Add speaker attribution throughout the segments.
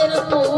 Speaker 1: আমাদের মন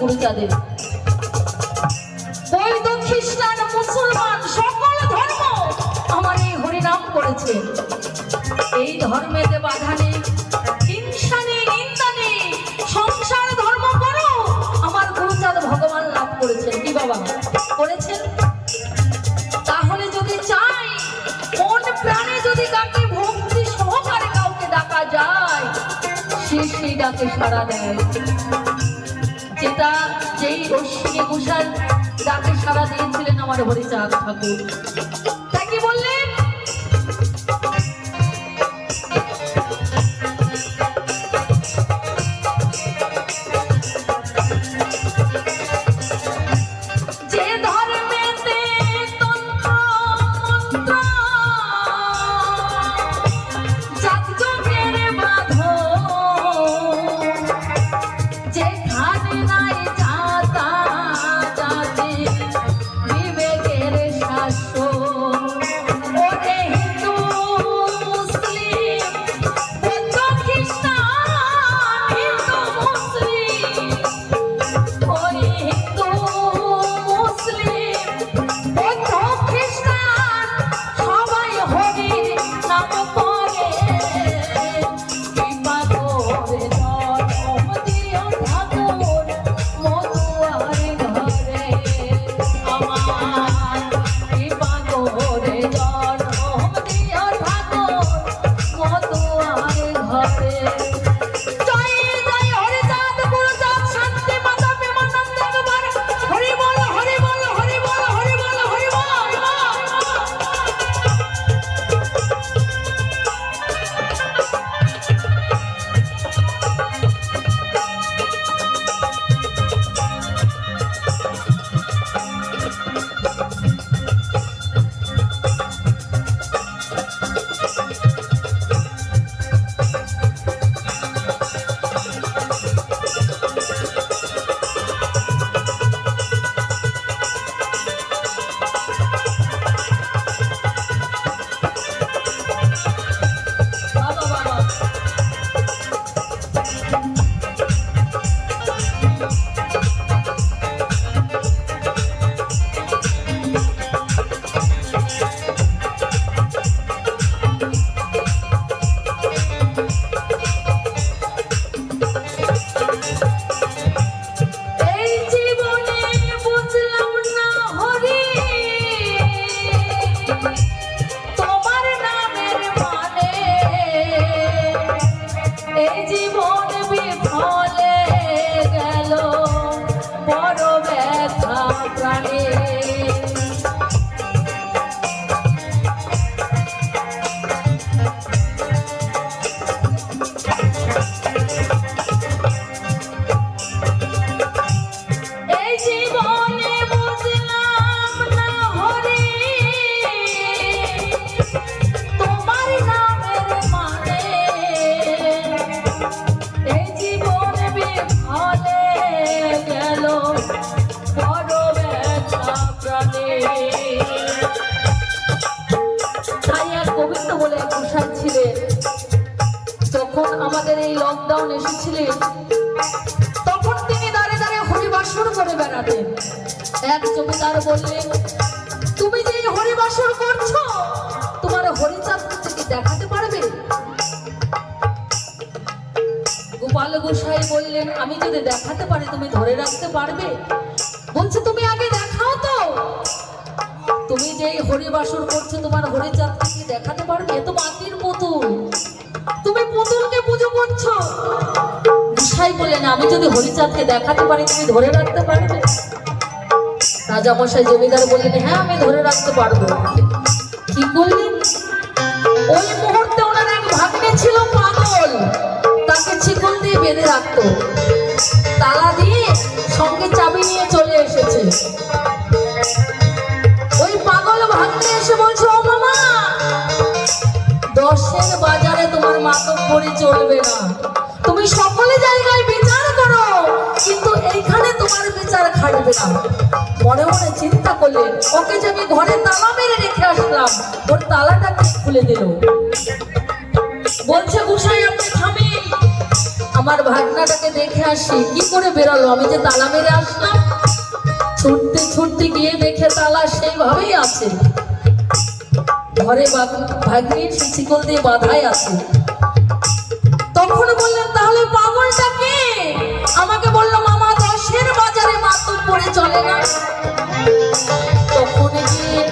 Speaker 1: বৈধ খ্রিস্টান মুসলমান সকল ধর্ম আমার এই হরিনাম করেছে। এই ধর্মেতে বাধা নেই, হিংসা নেই, নিন্দা নেই, সংসার ধর্ম করো, আমার গুরুচাঁদ ভগবান লাভ করেছেন। কি বাবা? করেছেন? তাহলে যদি চাই, মন প্রাণে যদি কাকে ভক্তি সহকারে কাউকে ডাকা যায়, সে সেই ডাকে সাড়া দেয়। যেটা যেই অশ্বিনী ঘোষাল ডাকে সারা দিয়েছিলেন আমার হরিচাঁদ ঠাকুর। লকডাউন এসেছিলেন। তখন তিনি দাঁড়ে দাঁড়ে হরিবাসর করে বেড়াতেন। এক জমিদার বললেন, তুমি যে হরিবাসর করছ, তোমার হরিচাঁদ থেকে দেখাতে পারবে? গোপাল গোসাই বললেন, আমি যদি দেখাতে পারি, তুমি ধরে রাখতে পারবে? বলছে, তুমি আগে দেখাও তো। তুমি যে হরিবাসর করছ, তোমার হরিচাঁদ কি দেখাতে পারবে? এ তো মাটির গোসাই বললেন আমি যদি হরিচাঁদকে দেখাতে পারি, তুমি ধরে রাখতে পারবে? রাজামশাই জমিদার বললেন হ্যাঁ আমি ধরে রাখতে পারব। কি করলেন ওই মুহূর্তে ওনার এক ভাগ্নে ছিল পাগল। তাকে চিকন দিয়ে বেঁধে রাখতো। তালা দিয়ে সঙ্গে চাবি নিয়ে চলে এসেছে। ওই পাগল ভাগ্নে এসে বলছে, ও মামা দশের বাজারে তোমার মাতব পরি চলবে না। তুমি সকলে জায়গায় বিচার করো, কিন্তু এইখানে তোমার বিচার খাটবে না। মনে মনে চিন্তা করলে ওকে যে আমি ঘরে তালা মেরে রেখে আসলাম, ওর তালাটা খুলে দিল? বলছে, গোসাই, আপনি থামেন। আমার ভাগনাটাকে দেখে আসি, কি করে বেরোলো? আমি যে তালা মেরে আসলাম। ছুটতে ছুটতে গিয়ে দেখে তালা সেইভাবেই আছে। ঘরে বাগ- ভাগ্নির শিকল দিয়ে বাধাই আছে। তখন বললেন, তাহলে পাগলটা কে? আমাকে বলল, মামা, দশের বাজারে মাতুর পরে চলে না। তখন গিয়ে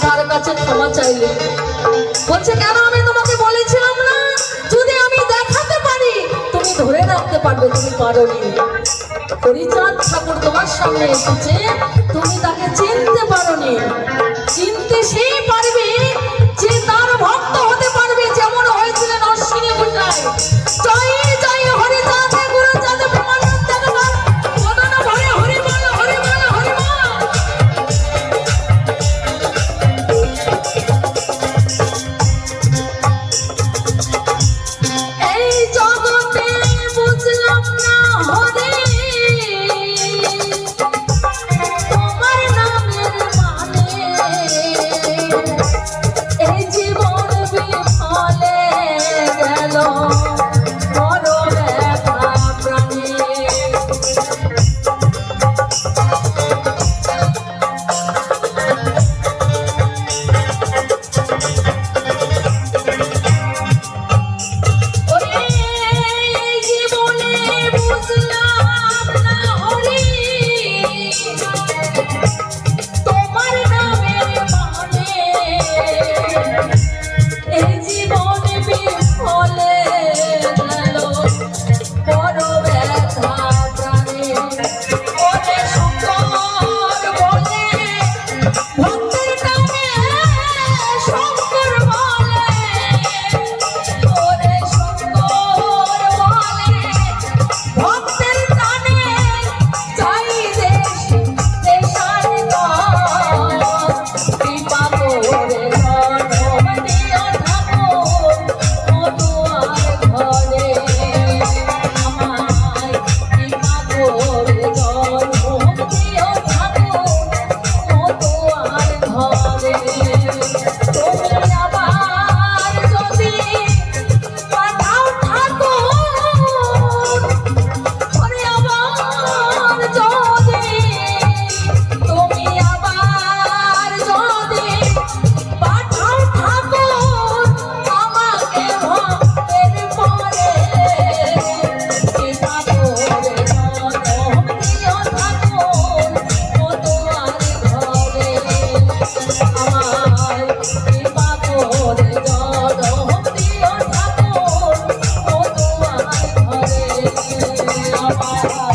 Speaker 1: তার কাছে ক্ষমা চাইলে। বলছে, কেন আমি তোমাকে বলেছিলাম না? যদি আমি দেখাতে পারি, তুমি ধরে রাখতে পারবে, তুমি পারোনি। হরিচাঁদ ঠাকুর তোমার সামনে এসেছে, তুমি তাকে চিনতে পারো নি চিনতে সে পারবে। Bye.